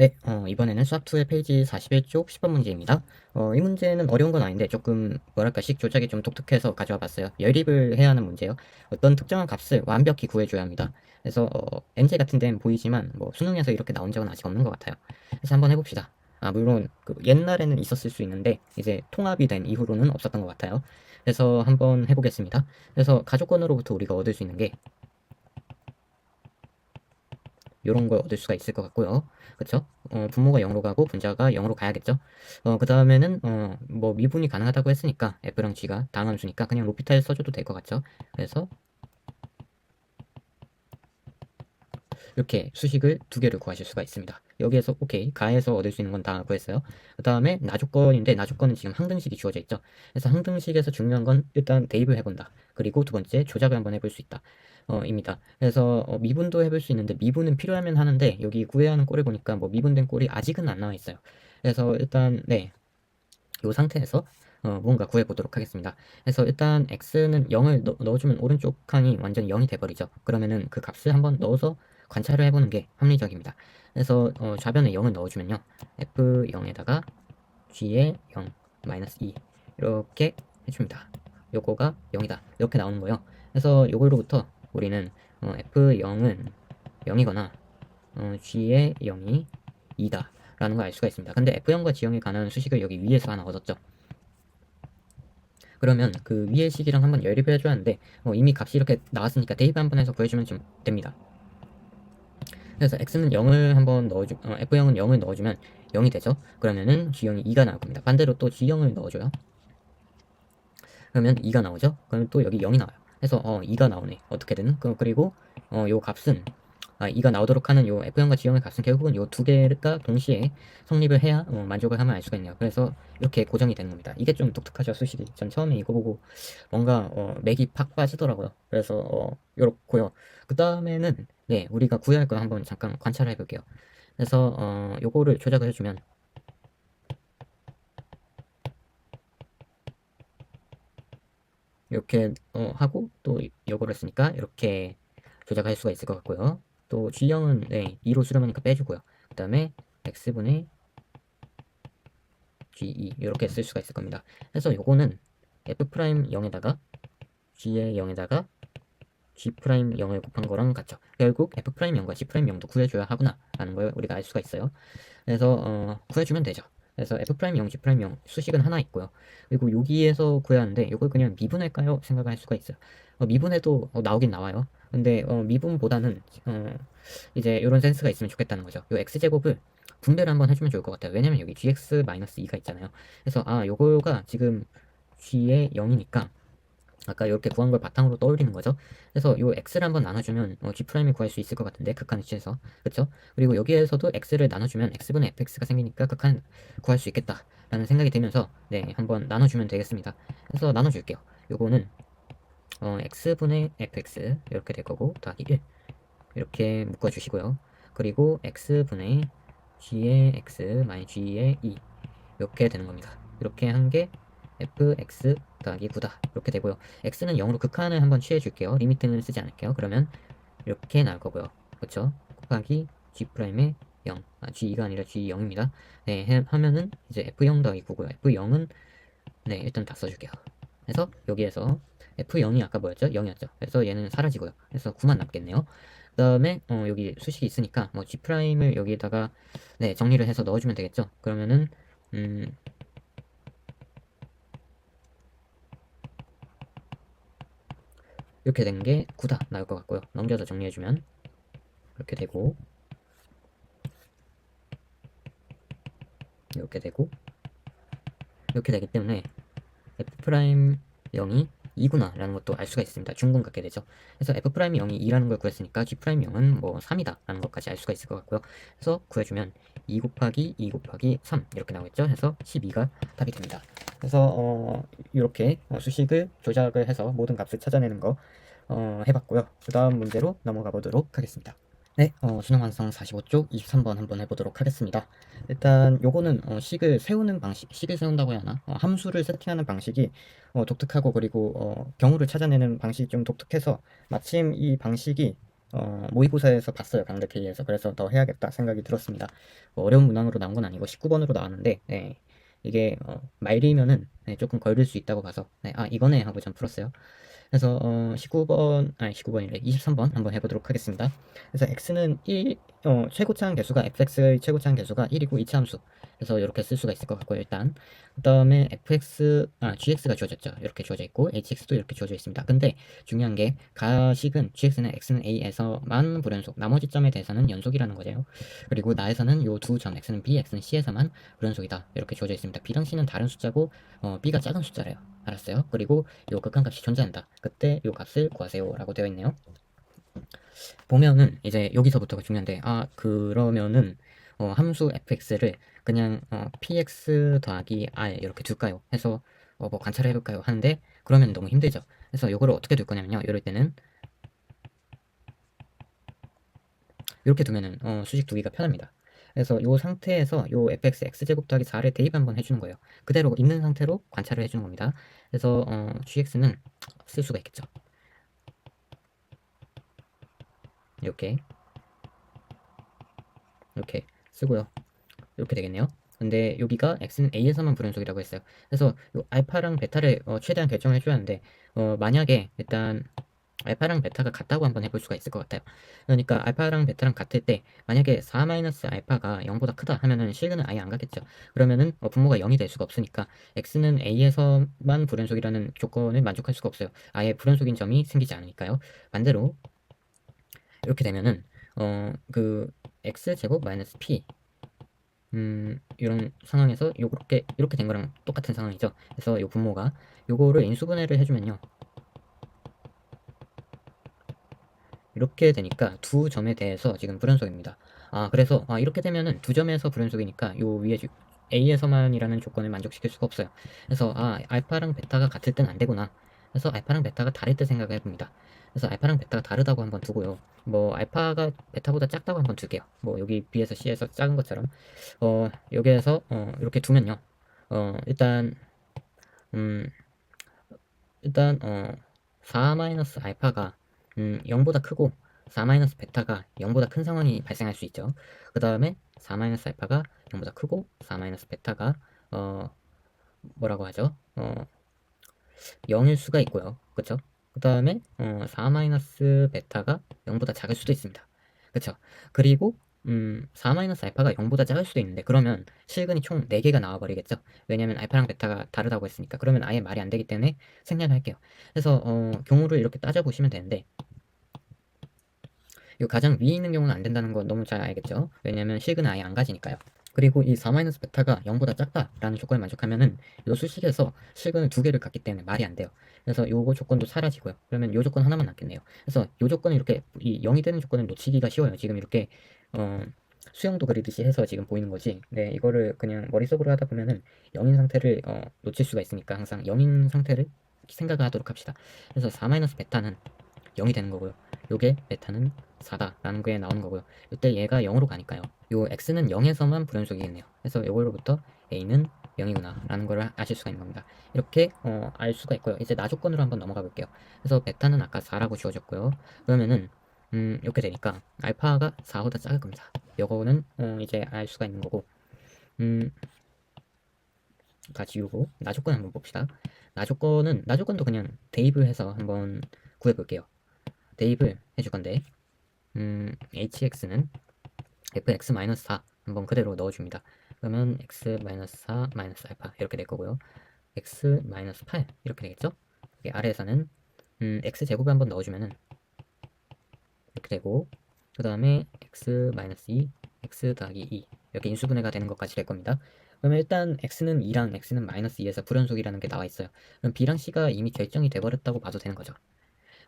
네, 어, 이번에는 수학2의 페이지 41쪽 10번 문제입니다. 어, 이 문제는 어려운 건 아닌데 조금 뭐랄까 식 조작이 좀 독특해서 가져와 봤어요. 열입을 해야 하는 문제예요. 어떤 특정한 값을 완벽히 구해줘야 합니다. 그래서 어, NJ 같은 데는 보이지만 뭐 수능에서 이렇게 나온 적은 아직 없는 것 같아요. 그래서 한번 해봅시다. 아, 물론 그 옛날에는 있었을 수 있는데 이제 통합이 된 이후로는 없었던 것 같아요. 그래서 한번 해보겠습니다. 그래서 가족권으로부터 우리가 얻을 수 있는 게 요런 걸 얻을 수가 있을 것 같고요. 그쵸? 어, 분모가 0으로 가고 분자가 0으로 가야겠죠? 어, 그 다음에는, 어, 뭐 미분이 가능하다고 했으니까 f랑 g가 다항함수니까 그냥 로피탈 써줘도 될 것 같죠? 그래서 이렇게 수식을 두 개를 구하실 수가 있습니다. 여기에서 오케이 가에서 얻을 수 있는 건 다 구했어요. 그 다음에 나조건인데 나조건은 지금 항등식이 주어져 있죠. 그래서 항등식에서 중요한 건 일단 대입을 해본다. 그리고 두 번째 조작을 한번 해볼 수 있다. 어, 입니다. 그래서 어, 미분도 해볼 수 있는데 미분은 필요하면 하는데 여기 구해야 하는 꼴을 보니까 뭐 미분된 꼴이 아직은 안 나와 있어요. 그래서 일단 네. 이 상태에서 어, 뭔가 구해보도록 하겠습니다. 그래서 일단 x는 0을 넣, 넣어주면 오른쪽 칸이 완전 0이 돼버리죠. 그러면은 그 값을 한번 넣어서 관찰을 해보는 게 합리적입니다. 그래서 어, 좌변에 0을 넣어주면요. f0에다가 g에 0, 마이너스 2 이렇게 해줍니다. 요거가 0이다. 이렇게 나오는 거예요. 그래서 요걸로부터 우리는 어, f0은 0이거나 어, g의 0이 2다 라는 걸 알 수가 있습니다. 근데 f0과 g0에 관한 수식을 여기 위에서 하나 얻었죠. 그러면 그 위의 식이랑 한번 열입을 해줘야 하는데 어, 이미 값이 이렇게 나왔으니까 대입 한번 해서 구해주면 좀 됩니다. 그래서 x는 0을 한번 넣어주, 어, f0은 0을 넣어주면 0이 되죠. 그러면은 g0이 2가 나올 겁니다. 반대로 또 g0을 넣어줘요. 그러면 2가 나오죠. 그러면 또 여기 0이 나와요. 그래서 어 2가 나오네. 어떻게든 그, 그리고 어 요 값은 아 2가 나오도록 하는 요 f0과 g0의 값은 결국은 요 두 개가 동시에 성립을 해야 어, 만족을 하면 알 수가 있네요. 그래서 이렇게 고정이 되는 겁니다. 이게 좀 독특하죠 수식이. 전 처음에 이거 보고 뭔가 어, 맥이 팍 빠지더라고요. 그래서 어, 요렇고요. 그 다음에는 네 우리가 구해야 할거 한번 잠깐 관찰해 볼게요. 그래서 어, 요거를 조작을 해주면 이렇게 어, 하고 또 요거를 쓰니까 이렇게 조작할 수가 있을 것 같고요. 또 G형은 네, 2로 수렴하니까 빼주고요. 그 다음에 X분의 G2 이렇게 쓸 수가 있을 겁니다. 그래서 요거는 F'0에다가 G의 0에다가 G'0을 곱한 거랑 같죠. 결국 F'0과 G'0도 구해줘야 하구나 라는 걸 우리가 알 수가 있어요. 그래서 어, 구해주면 되죠. 그래서 F'0, G'0 수식은 하나 있고요. 그리고 여기에서 구해야 하는데 이걸 그냥 미분할까요? 생각할 수가 있어요. 어, 미분해도 어, 나오긴 나와요. 근데 어, 미분보다는 어, 이제 이런 센스가 있으면 좋겠다는 거죠. 요 x제곱을 분배를 한번 해주면 좋을 것 같아요. 왜냐면 여기 gx-2가 있잖아요. 그래서 아 요거가 지금 g의 0이니까 아까 이렇게 구한 걸 바탕으로 떠올리는 거죠. 그래서 요 x를 한번 나눠주면 어, g'을 구할 수 있을 것 같은데 극한 위치에서 그쵸? 그리고 여기에서도 x를 나눠주면 x분의 fx가 생기니까 극한 구할 수 있겠다라는 생각이 들면서 네 한번 나눠주면 되겠습니다. 그래서 나눠줄게요. 요거는 어, x분의 fx 이렇게 될 거고 더하기 1 이렇게 묶어주시고요. 그리고 x분의 g의 x 마이 g의 2 이렇게 되는 겁니다. 이렇게 한 게 fx 더하기 9다 이렇게 되고요. x는 0으로 극한을 한번 취해 줄게요. 리미트는 쓰지 않을게요. 그러면 이렇게 나올 거고요. 그렇죠? 곱하기 g'의 0, 아, g2가 아니라 g0입니다. 네, 해, 하면은 이제 f0 더하기 9고요. f0은 네, 일단 다 써줄게요. 그래서 여기에서 F0이 아까 뭐였죠? 0이었죠. 그래서 얘는 사라지고요. 그래서 9만 남겠네요. 그 다음에 어, 여기 수식이 있으니까 뭐 G'을 여기에다가 네, 정리를 해서 넣어주면 되겠죠. 그러면은 음, 이렇게 된 게 9다 나올 것 같고요. 넘겨서 정리해주면 이렇게 되고 이렇게 되고 이렇게 되기 때문에 F'0이 2구나 라는 것도 알 수가 있습니다. 중근 갖게 되죠. 그래서 F'이 0이 2라는 걸 구했으니까 G'0은 뭐 3이다 라는 것까지 알 수가 있을 것 같고요. 그래서 구해주면 2 곱하기 2 곱하기 3 이렇게 나오겠죠. 해서 12가 답이 됩니다. 그래서 어, 이렇게 어, 수식을 조작을 해서 모든 값을 찾아내는 거 어, 해봤고요. 그 다음 문제로 넘어가 보도록 하겠습니다. 네, 어, 수능 완성 45쪽 23번 한번 해보도록 하겠습니다. 일단 요거는 어, 식을 세우는 방식, 식을 세운다고 해야 하나? 어, 함수를 세팅하는 방식이 어, 독특하고 그리고 어, 경우를 찾아내는 방식이 좀 독특해서 마침 이 방식이 어, 모의고사에서 봤어요 강대 K에서 그래서 더 해야겠다 생각이 들었습니다 뭐 어려운 문항으로 나온 건 아니고 19번으로 나왔는데 네, 이게 어, 말리면은 네, 조금 걸릴 수 있다고 봐서 네, 아 이거네 하고 전 풀었어요 그래서 어, 19번 아니 19번이래. 23번 한번 해보도록 하겠습니다. 그래서 x는 1 어, 최고차항 개수가 fx의 최고차항 개수가 1이고 이차함수. 그래서 이렇게 쓸 수가 있을 것 같고요 일단. 그 다음에 fx 아 gx가 주어졌죠. 이렇게 주어져 있고 hx도 이렇게 주어져 있습니다. 근데 중요한 게 가식은 gx는 x는 a에서만 불연속. 나머지 점에 대해서는 연속이라는 거죠 그리고 나에서는 요 두 점 x는 b x는 c에서만 불연속이다. 이렇게 주어져 있습니다. b랑 c는 다른 숫자고 어, b가 작은 숫자래요 알았어요 그리고 요 극한값이 존재한다 그때 요 값을 구하세요 라고 되어 있네요 보면은 이제 여기서부터가 중요한데 아 그러면은 어, 함수 fx를 그냥 어, px 더하기 r 이렇게 둘까요? 해서 어, 뭐 관찰해 볼까요? 하는데 그러면 너무 힘들죠. 그래서 이거를 어떻게 둘 거냐면요. 이럴 때는 이렇게 두면은 어, 수직 두기가 편합니다. 그래서 이 상태에서 요 fx x제곱 더하기 4를 대입 한번 해주는 거예요. 그대로 있는 상태로 관찰을 해주는 겁니다. 그래서 어, gx는 쓸 수가 있겠죠. 이렇게 이렇게 쓰고요. 이렇게 되겠네요. 근데 여기가 x는 a에서만 불연속이라고 했어요. 그래서 요 알파랑 베타를 어, 최대한 결정을 해줘야 하는데 어, 만약에 일단 알파랑 베타가 같다고 한번 해볼 수가 있을 것 같아요. 그러니까 알파랑 베타랑 같을 때 만약에 4-알파가 0보다 크다 하면은 실근은 아예 안 가겠죠. 그러면은 어, 분모가 0이 될 수가 없으니까 x는 a에서만 불연속이라는 조건을 만족할 수가 없어요. 아예 불연속인 점이 생기지 않으니까요. 반대로 이렇게 되면은 어 그 x 제곱 마이너스 p 음 이런 상황에서 요렇게 이렇게 된 거랑 똑같은 상황이죠. 그래서 요 분모가 요거를 인수분해를 해주면요. 이렇게 되니까 두 점에 대해서 지금 불연속입니다. 아 그래서 아 이렇게 되면은 두 점에서 불연속이니까 요 위에 주- A에서만이라는 조건을 만족시킬 수가 없어요. 그래서 아 알파랑 베타가 같을 땐 안 되구나. 그래서 알파랑 베타가 다를 때 생각을 해봅니다. 그래서 알파랑 베타가 다르다고 한번 두고요. 뭐 알파가 베타보다 작다고 한번 둘게요. 뭐 여기 B에서 C에서 작은 것처럼 어 여기에서 어 이렇게 두면요. 어 일단 음 일단 어4 마이너스 알파가 음 0보다 크고 4 마이너스 베타가 0보다 큰 상황이 발생할 수 있죠. 그 다음에 4 마이너스 알파가 0보다 크고 4 마이너스 베타가 어 뭐라고 하죠? 어 0일 수가 있고요. 그쵸? 그 다음에 어, 4 마이너스 베타가 0보다 작을 수도 있습니다. 그쵸? 그리고 음, 4 마이너스 알파가 0보다 작을 수도 있는데 그러면 실근이 총 4개가 나와버리겠죠? 왜냐면 알파랑 베타가 다르다고 했으니까 그러면 아예 말이 안 되기 때문에 생략을 할게요. 그래서 어, 경우를 이렇게 따져보시면 되는데 이 가장 위에 있는 경우는 안 된다는 거 너무 잘 알겠죠? 왜냐면 실근은 아예 안 가지니까요. 그리고 이 4-베타가 0보다 작다라는 조건을 만족하면은 이 수식에서 실근을 두 개를 갖기 때문에 말이 안 돼요. 그래서 요거 조건도 사라지고요. 그러면 요 조건 하나만 남겠네요. 그래서 요 조건을 이렇게 이 0이 되는 조건을 놓치기가 쉬워요. 지금 이렇게 어 수영도 그리듯이 해서 지금 보이는 거지. 네, 이거를 그냥 머릿속으로 하다 보면은 0인 상태를 어, 놓칠 수가 있으니까 항상 0인 상태를 생각을 하도록 합시다. 그래서 4-베타는 0이 되는 거고요. 요게 베타는 4다라는 게 나오는 거고요. 이때 얘가 0으로 가니까요. 요 x는 0에서만 불연속이겠네요. 그래서 요걸로부터 a는 0이구나 라는 걸 아실 수가 있는 겁니다. 이렇게 어, 알 수가 있고요. 이제 나조건으로 한번 넘어가 볼게요. 그래서 베타는 아까 4라고 주어졌고요. 그러면은 음, 이렇게 되니까 알파가 4보다 작을 겁니다. 요거는 어, 이제 알 수가 있는 거고 음, 다 지우고 나조건 한번 봅시다. 나조건은 나조건도 그냥 대입을 해서 한번 구해 볼게요. 대입을 해줄 건데 음, hx는 fx-4 한번 그대로 넣어줍니다. 그러면 x-4 마이너스 알파 이렇게 될 거고요. x-8 이렇게 되겠죠? 아래에서는 음, x제곱 한번 넣어주면은 되고 그 다음에 x-2 x 더하기 2 이렇게 인수분해가 되는 것까지 될 겁니다. 그러면 일단 x는 2랑 x는 마이너스 2에서 불연속이라는 게 나와 있어요. 그럼 b랑 c가 이미 결정이 돼버렸다고 봐도 되는 거죠.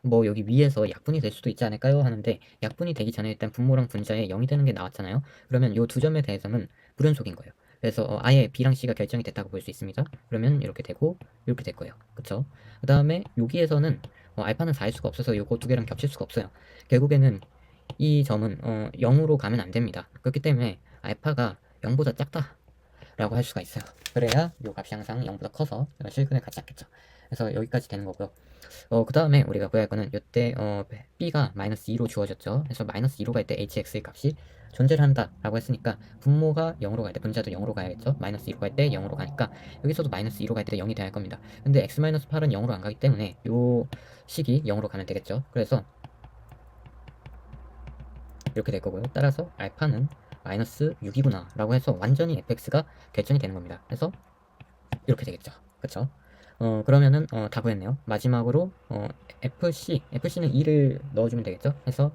뭐 여기 위에서 약분이 될 수도 있지 않을까요? 하는데 약분이 되기 전에 일단 분모랑 분자에 0이 되는 게 나왔잖아요. 그러면 요두 점에 대해서는 불연속인 거예요. 그래서 어, 아예 B랑 C가 결정이 됐다고 볼 수 있습니다. 그러면 이렇게 되고 이렇게 될 거예요. 그쵸? 그 다음에 여기에서는 어, 알파는 4일 수가 없어서 요거 두 개랑 겹칠 수가 없어요. 결국에는 이 점은 어, 0으로 가면 안 됩니다. 그렇기 때문에 알파가 0보다 작다 라고 할 수가 있어요. 그래야 요 값이 항상 0보다 커서 실근을 갖지 않겠죠. 그래서 여기까지 되는 거고요. 어, 그 다음에 우리가 구할 거는 이때 어, b가 마이너스 2로 주어졌죠. 그래서 마이너스 2로 갈 때 hx의 값이 존재를 한다라고 했으니까 분모가 0으로 갈때 분자도 0으로 가야겠죠. 마이너스 2로 갈 때 0으로 가니까 여기서도 마이너스 2로 갈 때 0이 돼야 할 겁니다. 근데 x 마이너스 8은 0으로 안 가기 때문에 요 식이 0으로 가면 되겠죠. 그래서 이렇게 될 거고요. 따라서 알파는 마이너스 6이구나 라고 해서 완전히 fx가 결정이 되는 겁니다. 그래서 이렇게 되겠죠. 그쵸? 어, 그러면은 어, 다 구했네요. 마지막으로 어, fc, fc는 2를 넣어주면 되겠죠. 해서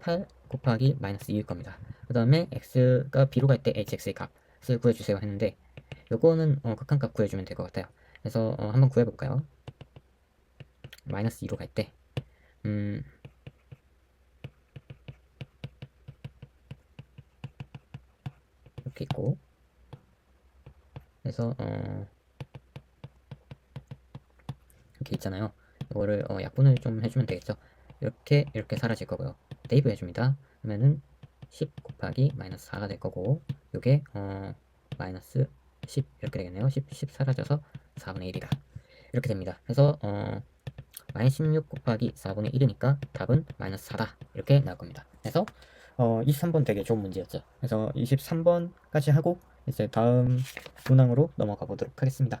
8 곱하기 마이너스 2일 겁니다. 그 다음에 x가 b로 갈 때 hx의 값을 구해주세요 했는데 요거는 어, 극한값 구해주면 될 것 같아요. 그래서 어, 한번 구해볼까요? 마이너스 2로 갈 때 음, 이렇게 있고 그래서 어, 이렇게 있잖아요. 이거를 어, 약분을 좀 해주면 되겠죠. 이렇게 이렇게 사라질 거고요. 대입을 해줍니다. 그러면은 10 곱하기 마이너스 4가 될 거고 이게 어, 마이너스 10 이렇게 되겠네요. 10, 10 사라져서 4분의 1이다. 이렇게 됩니다. 그래서 어, 마이너스 16 곱하기 4분의 1이니까 답은 마이너스 4다. 이렇게 나올 겁니다. 그래서 어, 23번 되게 좋은 문제였죠. 그래서 23번까지 하고 이제 다음 문항으로 넘어가 보도록 하겠습니다.